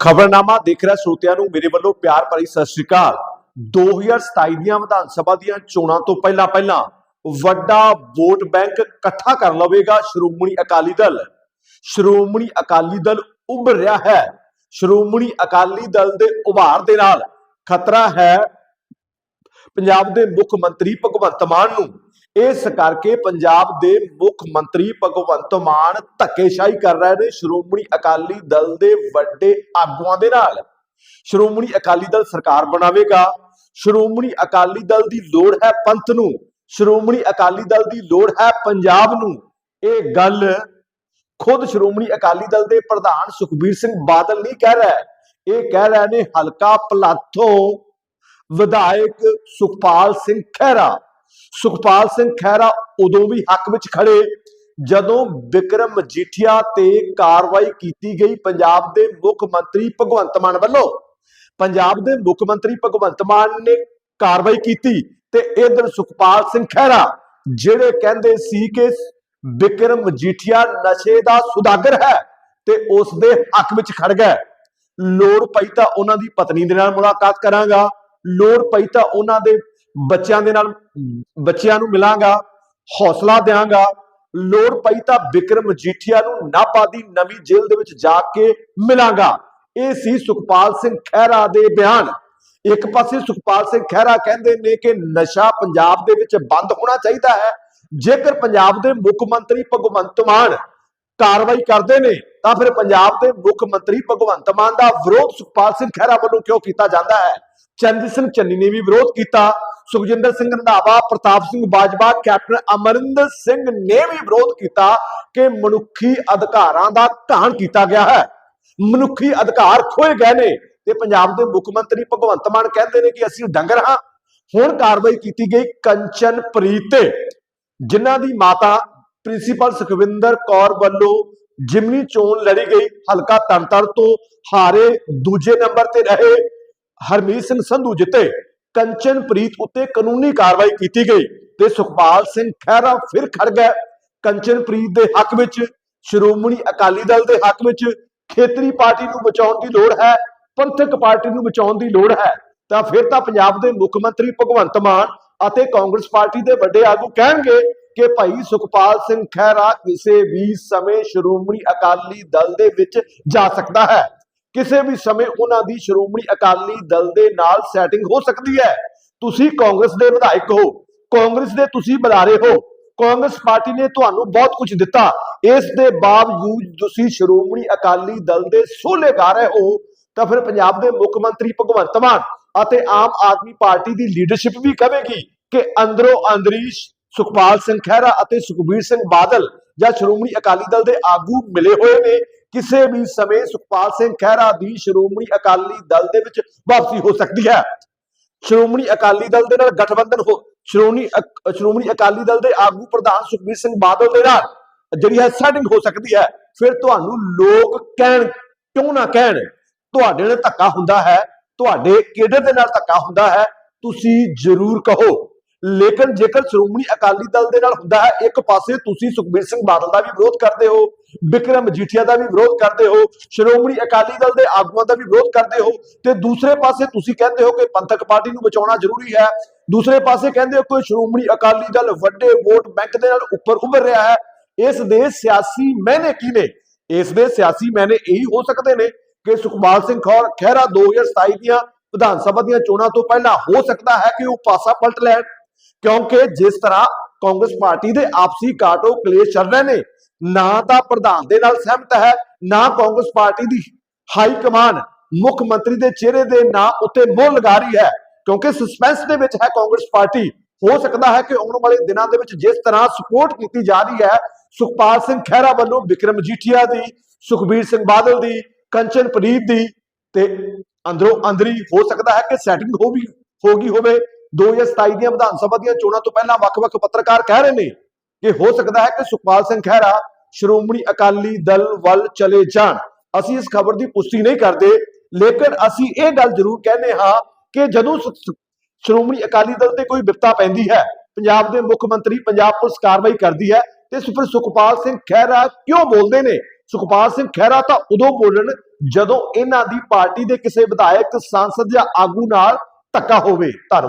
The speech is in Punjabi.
ਖਬਰਨਾਮਾ ਦੇਖ ਰਿਹਾ ਸਰੋਤਿਆਂ ਨੂੰ ਮੇਰੇ ਵੱਲੋਂ ਪਿਆਰ ਭਰੀ ਸਤਿ ਸ਼੍ਰੀ ਅਕਾਲ। 2027 ਦੀਆਂ ਵਿਧਾਨ ਸਭਾ ਦੀਆਂ ਚੋਣਾਂ ਤੋਂ ਪਹਿਲਾਂ ਪਹਿਲਾਂ ਵੱਡਾ ਵੋਟ ਬੈਂਕ ਇਕੱਠਾ ਕਰ ਲਵੇਗਾ ਸ਼੍ਰੋਮਣੀ ਅਕਾਲੀ ਦਲ। ਸ਼੍ਰੋਮਣੀ ਅਕਾਲੀ ਦਲ ਉੱਭਰ ਰਿਹਾ ਹੈ। ਸ਼੍ਰੋਮਣੀ ਅਕਾਲੀ ਦਲ ਦੇ ਉਭਾਰ ਦੇ ਨਾਲ ਖਤਰਾ ਹੈ। ਪੰਜਾਬ ਦੇ ਮੁੱਖ ਮੰਤਰੀ ਭਗਵੰਤ ਮਾਨ ਨੂੰ ਇਸ ਕਰਕੇ ਪੰਜਾਬ ਦੇ ਮੁੱਖ ਮੰਤਰੀ ਭਗਵੰਤ ਮਾਨ ਧੱਕੇਸ਼ਾਹੀ ਕਰ ਰਹੇ ਨੇ। ਸ਼੍ਰੋਮਣੀ ਅਕਾਲੀ ਦਲ ਦੇ ਵੱਡੇ ਆਗੂਆਂ ਦੇ ਨਾਲ। ਸ਼੍ਰੋਮਣੀ ਅਕਾਲੀ ਦਲ ਸਰਕਾਰ ਬਣਾਵੇਗਾ। ਸ਼੍ਰੋਮਣੀ ਅਕਾਲੀ ਦਲ ਦੀ ਲੋੜ ਹੈ ਪੰਥ ਨੂੰ। ਸ਼੍ਰੋਮਣੀ ਅਕਾਲੀ ਦਲ ਦੀ ਲੋੜ ਹੈ ਪੰਜਾਬ ਨੂੰ। ਇਹ ਗੱਲ ਖੁਦ ਸ਼੍ਰੋਮਣੀ ਅਕਾਲੀ ਦਲ ਦੇ ਪ੍ਰਧਾਨ ਸੁਖਬੀਰ ਸਿੰਘ ਬਾਦਲ ਨਹੀਂ ਕਹਿ ਰਿਹਾ। ਇਹ ਕਹਿ ਰਹੇ ਨੇ, ਹਲਕਾ ਪਲਾਥੋਂ ਵਿਧਾਇਕ ਸੁਖਪਾਲ ਸਿੰਘ ਖਹਿਰਾ। ਸੁਖਪਾਲ ਸਿੰਘ ਖਹਿਰਾ ਉਦੋਂ ਵੀ ਹੱਕ ਵਿੱਚ ਖੜੇ। ਜਦੋਂ ਵਿਕਰਮ ਮਜੀਠੀਆ ਤੇ ਕਾਰਵਾਈ ਕੀਤੀ ਗਈ ਪੰਜਾਬ ਦੇ ਮੁੱਖ ਮੰਤਰੀ ਭਗਵੰਤ ਮਾਨ ਵੱਲੋਂ, ਪੰਜਾਬ ਦੇ ਮੁੱਖ ਮੰਤਰੀ ਭਗਵੰਤ ਮਾਨ ਨੇ ਕਾਰਵਾਈ ਕੀਤੀ ਤੇ ਇਧਰ ਸੁਖਪਾਲ ਸਿੰਘ ਖਹਿਰਾ, ਜਿਹੜੇ ਕਹਿੰਦੇ ਸੀ ਕਿ ਵਿਕਰਮ ਮਜੀਠੀਆ ਨਸ਼ੇ ਦਾ ਸੁਦਾਗਰ ਹੈ ਤੇ ਉਸ ਦੇ ਹੱਕ ਵਿੱਚ ਖੜ ਗਏ ਲੋੜ ਪਈ ਤਾਂ ਉਹਨਾਂ ਦੀ ਪਤਨੀ ਦੇ ਨਾਲ ਮੁਲਾਕਾਤ ਕਰਾਂਗਾ। ਲੋੜ ਪਈ ਤਾਂ ਉਹਨਾਂ ਦੇ ਬੱਚਿਆਂ ਦੇ ਨਾਲ ਬੱਚਿਆਂ ਨੂੰ ਮਿਲਾਂਗਾ ਹੌਸਲਾ ਦਿਆਂਗਾ। ਲੋੜ ਪਈ ਤਾਂ ਵਿਕਰਮ ਮਜੀਠੀਆ ਨੂੰ ਨਾਭਾ ਦੀ ਨਵੀਂ ਜੇਲ੍ਹ ਦੇ ਵਿੱਚ ਜਾ ਕੇ ਮਿਲਾਂਗਾ। ਇਹ ਸੀ ਸੁਖਪਾਲ ਸਿੰਘ ਖਹਿਰਾ ਦੇ ਬਿਆਨ। ਇੱਕ ਪਾਸੇ ਸੁਖਪਾਲ ਸਿੰਘ ਖਹਿਰਾ ਕਹਿੰਦੇ ਨੇ ਕਿ ਨਸ਼ਾ ਪੰਜਾਬ ਦੇ ਵਿੱਚ ਬੰਦ ਹੋਣਾ ਚਾਹੀਦਾ ਹੈ। ਜੇਕਰ ਪੰਜਾਬ ਦੇ ਮੁੱਖ ਮੰਤਰੀ ਭਗਵੰਤ ਮਾਨ ਕਾਰਵਾਈ ਕਰਦੇ ਨੇ ਤਾਂ ਫਿਰ ਪੰਜਾਬ ਦੇ ਮੁੱਖ ਮੰਤਰੀ ਭਗਵੰਤ ਮਾਨ ਦਾ ਵਿਰੋਧ ਸੁਖਪਾਲ ਸਿੰਘ ਖਹਿਰਾ ਵੱਲੋਂ ਕਿਉਂ ਕੀਤਾ ਜਾਂਦਾ ਹੈ? ਚੰਦ ਸਿੰਘ ਚੰਨੀ ਨੇ ਵੀ ਵਿਰੋਧ ਕੀਤਾ। ਸੁਖਜਿੰਦਰ ਸਿੰਘ ਰੰਧਾਵਾ, ਪ੍ਰਤਾਪ ਸਿੰਘ ਬਾਜਵਾ, ਕੈਪਟਨ ਅਮਰਿੰਦਰ ਸਿੰਘ ਨੇ ਵੀ ਵਿਰੋਧ ਕੀਤਾ ਕਿ ਮਨੁੱਖੀ ਅਧਿਕਾਰਾਂ ਦਾ ਘਾਣ ਕੀਤਾ ਗਿਆ ਹੈ। ਮਨੁੱਖੀ ਅਧਿਕਾਰ ਖੋਏ ਗਏ ਨੇ ਤੇ ਪੰਜਾਬ ਦੇ ਮੁੱਖ ਮੰਤਰੀ ਭਗਵੰਤ ਮਾਨ ਕਹਿੰਦੇ ਨੇ ਕਿ ਅਸੀਂ ਡੰਗਰ ਹਾਂ। ਹੁਣ ਕਾਰਵਾਈ ਕੀਤੀ ਗਈ ਕੰਚਨਪ੍ਰੀਤ ਤੇ, ਜਿਨ੍ਹਾਂ ਦੀ ਮਾਤਾ ਪ੍ਰਿੰਸੀਪਲ ਸੁਖਵਿੰਦਰ ਕੌਰ ਵੱਲੋਂ ਜਿਮਨੀ ਚੋਣ ਲੜੀ ਗਈ। ਹਲਕਾ ਤੰਤਰ ਤੋਂ ਹਾਰੇ ਦੂਜੇ ਨੰਬਰ ਤੇ ਰਹੇ ਹਰਮੀਤ ਸਿੰਘ ਸੰਧੂ ਜਿੱਤੇ। ਕੰਚਨਪ੍ਰੀਤ ਉੱਤੇ ਕਾਨੂੰਨੀ ਕਾਰਵਾਈ ਕੀਤੀ ਗਈ ਤੇ ਸੁਖਪਾਲ ਸਿੰਘ ਖਹਿਰਾ ਫਿਰ ਖੜ ਗਏ ਕੰਚਨਪ੍ਰੀਤ ਦੇ ਹੱਕ ਵਿੱਚ, ਸ਼੍ਰੋਮਣੀ ਅਕਾਲੀ ਦਲ ਦੇ ਹੱਕ ਵਿੱਚ ਖੇਤਰੀ ਪਾਰਟੀ ਨੂੰ ਬਚਾਉਣ ਦੀ ਲੋੜ ਹੈ, ਪੰਥਕ ਪਾਰਟੀ ਨੂੰ ਬਚਾਉਣ ਦੀ ਲੋੜ ਹੈ, ਤਾਂ ਫਿਰ ਤਾਂ ਪੰਜਾਬ ਦੇ ਮੁੱਖ ਮੰਤਰੀ ਭਗਵੰਤ ਮਾਨ ਅਤੇ ਕਾਂਗਰਸ ਪਾਰਟੀ ਦੇ ਵੱਡੇ ਆਗੂ ਕਹਿਣਗੇ ਕਿ ਭਾਈ ਸੁਖਪਾਲ ਸਿੰਘ ਖਹਿਰਾ ਕਿਸੇ ਵੀ ਸਮੇਂ ਸ਼੍ਰੋਮਣੀ ਅਕਾਲੀ ਦਲ ਦੇ ਵਿੱਚ ਜਾ ਸਕਦਾ ਹੈ। ਕਿਸੇ ਵੀ ਸਮੇਂ ਉਹਨਾਂ ਦੀ ਸ਼੍ਰੋਮਣੀ ਅਕਾਲੀ ਦਲ ਦੇ ਨਾਲ ਸੈਟਿੰਗ ਹੋ ਸਕਦੀ ਹੈ। ਤੁਸੀਂ ਕਾਂਗਰਸ ਦੇ ਵਿਧਾਇਕ ਹੋ, ਕਾਂਗਰਸ ਦੇ ਤੁਸੀਂ ਬੁਲਾਰੇ ਹੋ, ਕਾਂਗਰਸ ਪਾਰਟੀ ਨੇ ਤੁਹਾਨੂੰ ਬਹੁਤ ਕੁਝ ਦਿੱਤਾ। ਇਸ ਦੇ ਬਾਵਜੂਦ ਤੁਸੀਂ ਸ਼੍ਰੋਮਣੀ ਅਕਾਲੀ ਦਲ ਦੇ ਸੋਲੇ ਗਾ ਰਹੇ ਹੋ ਤਾਂ ਫਿਰ ਪੰਜਾਬ ਦੇ ਮੁੱਖ ਮੰਤਰੀ ਭਗਵੰਤ ਮਾਨ ਅਤੇ ਆਮ ਆਦਮੀ ਪਾਰਟੀ ਦੀ ਲੀਡਰਸ਼ਿਪ ਵੀ ਕਹੇਗੀ ਕਿ ਅੰਦਰੋਂ ਅੰਦਰੀ ਸੁਖਪਾਲ ਸਿੰਘ ਖਹਿਰਾ ਅਤੇ ਸੁਖਬੀਰ ਸਿੰਘ ਬਾਦਲ ਜਾਂ ਸ਼੍ਰੋਮਣੀ ਅਕਾਲੀ ਦਲ ਦੇ ਆਗੂ ਮਿਲੇ ਹੋਏ ਨੇ। ਕਿਸੇ ਵੀ ਸਮੇਂ ਸੁਖਪਾਲ ਸਿੰਘ ਖਹਿਰਾ ਦੀ ਸ਼੍ਰੋਮਣੀ ਅਕਾਲੀ ਦਲ ਦੇ ਵਿੱਚ ਵਾਪਸੀ ਹੋ ਸਕਦੀ ਹੈ। ਸ਼੍ਰੋਮਣੀ ਅਕਾਲੀ ਦਲ ਦੇ ਨਾਲ ਗਠਬੰਧਨ ਹੋ ਸ਼੍ਰੋਮਣੀ ਸ਼੍ਰੋਮਣੀ ਅਕਾਲੀ ਦਲ ਦੇ ਆਗੂ ਪ੍ਰਧਾਨ ਸੁਖਬੀਰ ਸਿੰਘ ਬਾਦਲ ਦੇ ਨਾਲ ਜਿਹੜੀ ਹੈ ਸੈਟਿੰਗ ਹੋ ਸਕਦੀ ਹੈ। ਫਿਰ ਤੁਹਾਨੂੰ ਲੋਕ ਕਹਿਣ ਕਿਉਂ ਨਾ ਕਹਿਣ? ਤੁਹਾਡੇ ਨਾਲ ਧੱਕਾ ਹੁੰਦਾ ਹੈ, ਤੁਹਾਡੇ ਕੇਡਰ ਦੇ ਨਾਲ ਧੱਕਾ ਹੁੰਦਾ ਹੈ। ਤੁਸੀਂ ਜ਼ਰੂਰ ਕਹੋ। ਲੇਕਿਨ ਜੇਕਰ ਸ਼੍ਰੋਮਣੀ ਅਕਾਲੀ ਦਲ ਦੇ ਨਾਲ ਹੁੰਦਾ ਹੈ, ਇੱਕ ਪਾਸੇ ਤੁਸੀਂ ਸੁਖਬੀਰ ਸਿੰਘ ਬਾਦਲ ਦਾ ਵੀ ਵਿਰੋਧ ਕਰਦੇ ਹੋ, ਬਿਕਰਮ ਮਜੀਠੀਆ ਦਾ ਵੀ ਵਿਰੋਧ ਕਰਦੇ ਹੋ, ਸ਼੍ਰੋਮਣੀ ਅਕਾਲੀ ਦਲ ਦੇ ਆਗੂਆਂ ਦਾ ਵੀ ਵਿਰੋਧ ਕਰਦੇ ਹੋ, ਤੇ ਦੂਸਰੇ ਪਾਸੇ ਤੁਸੀਂ ਕਹਿੰਦੇ ਹੋ ਕਿ ਪੰਥਕ ਪਾਰਟੀ ਨੂੰ ਬਚਾਉਣਾ ਜ਼ਰੂਰੀ ਹੈ, ਦੂਸਰੇ ਪਾਸੇ ਕਹਿੰਦੇ ਹੋ ਕਿ ਸ਼੍ਰੋਮਣੀ ਅਕਾਲੀ ਦਲ ਵੱਡੇ ਵੋਟ ਬੈਂਕ ਦੇ ਨਾਲ ਉੱਪਰ ਉੱਭਰ ਰਿਹਾ ਹੈ, ਇਸ ਦੇ ਸਿਆਸੀ ਮਾਇਨੇ ਕੀ ਨੇ ਇਸ ਦੇ ਸਿਆਸੀ ਮਾਇਨੇ ਇਹੀ ਹੋ ਸਕਦੇ ਨੇ ਕਿ ਸੁਖਪਾਲ ਸਿੰਘ ਖੌਰ ਖਹਿਰਾ 2027 ਦੀਆਂ ਵਿਧਾਨ ਸਭਾ ਦੀਆਂ ਚੋਣਾਂ ਤੋਂ ਪਹਿਲਾਂ ਹੋ ਸਕਦਾ ਹੈ ਕਿ ਉਹ ਪਾਸਾ ਪਲਟ ਲੈਣ। ਕਿਉਂਕਿ ਜਿਸ ਤਰ੍ਹਾਂ ਕਾਂਗਰਸ ਪਾਰਟੀ ਦੇ ਆਪਸੀ ਕਾਟੋ ਕਲੇਸ਼ ਚੱਲ ਰਹੇ ਨੇ, ਨਾ ਤਾਂ ਪ੍ਰਧਾਨ ਦੇ ਨਾਲ ਸਹਿਮਤ ਹੈ, ਨਾ ਕਾਂਗਰਸ ਪਾਰਟੀ ਦੀ ਹਾਈ ਕਮਾਨ ਮੁੱਖ ਮੰਤਰੀ ਦੇ ਚਿਹਰੇ ਦੇ ਨਾਂ ਉੱਤੇ ਮੋਹਰ ਲਗਾ ਰਹੀ ਹੈ, ਕਿਉਂਕਿ ਸਸਪੈਂਸ ਦੇ ਵਿੱਚ ਹੈ ਕਾਂਗਰਸ ਪਾਰਟੀ। ਹੋ ਸਕਦਾ ਹੈ ਕਿ ਆਉਣ ਵਾਲੇ ਦਿਨਾਂ ਦੇ ਵਿੱਚ ਜਿਸ ਤਰ੍ਹਾਂ ਸਪੋਰਟ ਕੀਤੀ ਜਾ ਰਹੀ ਹੈ, ਸੁਖਪਾਲ ਸਿੰਘ ਖਹਿਰਾ ਵੱਲੋਂ ਵਿਕਰਮ ਮਜੀਠੀਆ ਦੀ, ਸੁਖਬੀਰ ਸਿੰਘ ਬਾਦਲ ਦੀ ਕੰਚਨਪ੍ਰੀਤ ਦੀ, ਤੇ ਅੰਦਰੋਂ ਅੰਦਰੀ ਹੋ ਸਕਦਾ ਹੈ ਕਿ ਸੈਟਿੰਗ ਹੋ ਵੀ, ਹੋ ਗਈ ਹੋਵੇ। 2027 ਦੀਆਂ ਵਿਧਾਨ ਸਭਾ ਦੀਆਂ ਚੋਣਾਂ ਤੋਂ ਪਹਿਲਾਂ ਵੱਖ-ਵੱਖ ਪੱਤਰਕਾਰ ਕਹਿ ਰਹੇ ਨੇ ਕਿ ਹੋ ਸਕਦਾ ਹੈ ਕਿ ਸੁਖਪਾਲ ਸਿੰਘ ਖਹਿਰਾ ਸ਼੍ਰੋਮਣੀ ਅਕਾਲੀ ਦਲ ਵੱਲ ਚਲੇ ਜਾਣ। ਅਸੀਂ ਇਸ ਖਬਰ ਦੀ ਪੁਸ਼ਟੀ ਨਹੀਂ ਕਰਦੇ, ਲੇਕਿਨ ਅਸੀਂ ਇਹ ਗੱਲ ਜ਼ਰੂਰ ਕਹਿੰਦੇ ਹਾਂ ਕਿ ਜਦੋਂ ਸ਼੍ਰੋਮਣੀ ਅਕਾਲੀ ਦਲ ਤੇ ਕੋਈ ਵਿਪਤਾ ਪੈਂਦੀ ਹੈ, ਪੰਜਾਬ ਦੇ ਮੁੱਖ ਮੰਤਰੀ ਪੰਜਾਬ ਪੁਲਿਸ ਕਾਰਵਾਈ ਕਰਦੀ ਹੈ ਤੇ ਫਿਰ ਸੁਖਪਾਲ ਸਿੰਘ ਖਹਿਰਾ ਕਿਉਂ ਬੋਲਦੇ ਨੇ? ਸੁਖਪਾਲ ਸਿੰਘ ਖਹਿਰਾ ਤਾਂ ਉਦੋਂ ਬੋਲਣ ਜਦੋਂ ਇਹਨਾਂ ਦੀ ਪਾਰਟੀ ਦੇ ਕਿਸੇ ਵਿਧਾਇਕ, ਸਾਂਸਦ ਜਾਂ ਆਗੂ ਨਾਲ ਧੱਕਾ ਹੋਵੇ। ਧੰਨਵਾਦ।